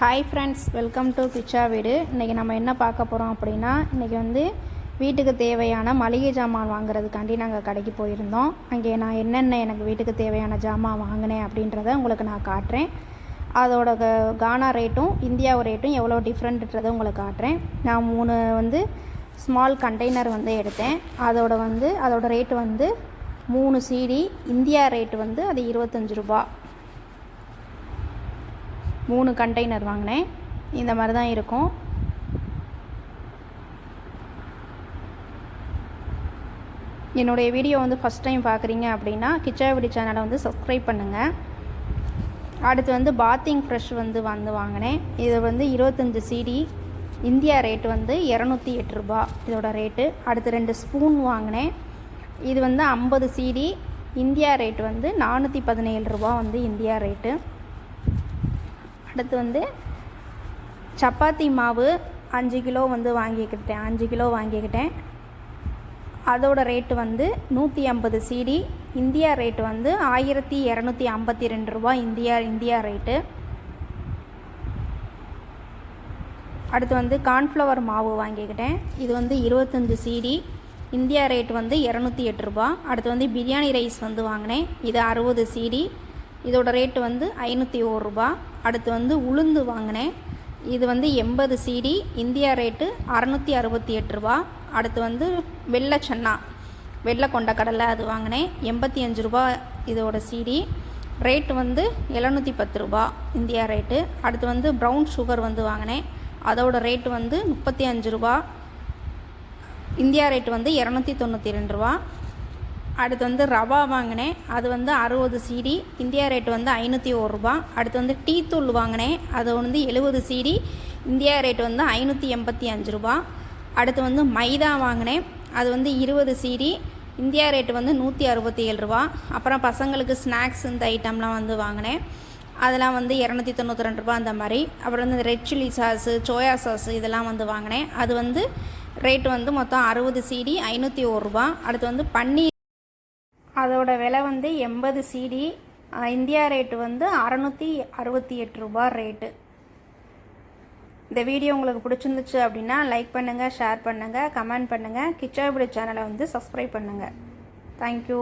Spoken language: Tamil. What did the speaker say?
Hi friends welcome to Kicha Veedu இன்றைக்கி நம்ம என்ன பார்க்க போகிறோம் அப்படின்னா இன்றைக்கி வந்து வீட்டுக்கு தேவையான மளிகை ஜாமான் வாங்குறதுக்காண்டி நாங்கள் கடைக்கு போயிருந்தோம். அங்கே நான் என்னென்ன எனக்கு வீட்டுக்கு தேவையான ஜாமான் வாங்கினேன் அப்படின்றத உங்களுக்கு நான் காட்டுறேன். அதோட க- கானா ரேட்டும் இந்தியாவு ரேட்டும் எவ்வளோ டிஃப்ரெண்ட்ன்றதை உங்களுக்கு காட்டுறேன். நான் மூணு வந்து ஸ்மால் கண்டெய்னர் வந்து எடுத்தேன். அதோட வந்து அதோட ரேட்டு வந்து மூணு சிடி இந்தியா ரேட்டு வந்து அது இருபத்தஞ்சு ரூபா. மூணு கண்டெய்னர் வாங்கினேன். இந்த மாதிரி தான் இருக்கும். என்னுடைய வீடியோ வந்து ஃபஸ்ட் டைம் பார்க்குறீங்க அப்படின்னா கிச்சாவிடி சேனலை வந்து சப்ஸ்கிரைப் பண்ணுங்கள் அடுத்து வந்து பாத்திங் ஃப்ரெஷ் வந்து வந்து வாங்கினேன். இது வந்து இருபத்தஞ்சி சிடி இந்தியா ரேட்டு வந்து இரநூத்தி எட்டு ரூபா. இதோட ரேட்டு அடுத்து ரெண்டு ஸ்பூன் வாங்கினேன். இது வந்து ஐம்பது சிடி இந்தியா ரேட்டு வந்து நானூற்றி பதினேழு ரூபா வந்து இந்தியா ரேட்டு அடுத்து வந்து சப்பாத்தி மாவு அஞ்சு கிலோ வந்து வாங்கிக்கிட்டேன் அஞ்சு கிலோ வாங்கிக்கிட்டேன். அதோட ரேட்டு வந்து நூற்றி ஐம்பது சிடி இந்தியா ரேட்டு வந்து ஆயிரத்தி இரநூத்தி ஐம்பத்தி ரெண்டு ரூபா இந்தியா இந்தியா ரேட்டு அடுத்து வந்து கார்ன்ஃப்ளவர் மாவு வாங்கிக்கிட்டேன். இது வந்து இருபத்தஞ்சி சிடி இந்தியா ரேட் வந்து இரநூத்தி எட்டு ரூபா. அடுத்து வந்து பிரியாணி ரைஸ் வந்து வாங்கினேன். இது அறுபது சிடி இதோட ரேட்டு வந்து ஐநூற்றி ஒரு ரூபா. அடுத்து வந்து உளுந்து வாங்கினேன். இது வந்து எண்பது சீடி இந்தியா ரேட்டு அறநூற்றி அறுபத்தி எட்டு ரூபா. அடுத்து வந்து வெள்ளை சன்னா வெள்ளை கொண்ட கடலை அது வாங்கினேன். எண்பத்தி அஞ்சு ரூபா இதோட சீடி ரேட்டு வந்து எழுநூற்றி பத்து ரூபா இந்தியா ரேட்டு அடுத்து வந்து ப்ரௌன் சுகர் வந்து வாங்கினேன். அதோட ரேட்டு வந்து முப்பத்தி அஞ்சு ரூபா. இந்தியா ரேட்டு வந்து இரநூத்தி தொண்ணூற்றி ரெண்டு ரூபா. அடுத்து வந்து ரவா வாங்கினேன். அது வந்து அறுபது சீடி இந்தியா ரேட் வந்து ஐநூற்றி ஒரு ரூபா. அடுத்து வந்து டீ தூள் வாங்கினேன். அது வந்து எழுபது சீடி இந்தியா ரேட் வந்து ஐநூற்றி எண்பத்தி அஞ்சு ரூபா. அடுத்து வந்து மைதா வாங்கினேன். அது வந்து இருபது சீடி இந்தியா ரேட்டு வந்து நூற்றி அறுபத்தி ஏழு ரூபா. அப்புறம் பசங்களுக்கு ஸ்நாக்ஸ் இந்த ஐட்டம்லாம் வந்து வாங்கினேன். அதெல்லாம் வந்து இரநூத்தி தொண்ணூற்றி ரெண்டு ரூபா அந்த மாதிரி. அப்புறம் வந்து red chilli sauce soya sauce இதெல்லாம் வந்து வாங்கினேன். அது வந்து ரேட் வந்து மொத்தம் அறுபது சீடி ஐநூற்றி ஒரு ரூபா. அடுத்து வந்து பன்னீர் அதோட விலை வந்து எண்பது சிடி இந்தியா ரேட்டு வந்து அறநூற்றி அறுபத்தி எட்டு ரூபா ரேட்டு இந்த வீடியோ உங்களுக்கு பிடிச்சிருந்துச்சு அப்படின்னா லைக் பண்ணுங்கள் ஷேர் பண்ணுங்கள் கமெண்ட் பண்ணுங்கள் கிச்சாபிடி சேனலை வந்து சப்ஸ்கிரைப் பண்ணுங்கள் தேங்க்யூ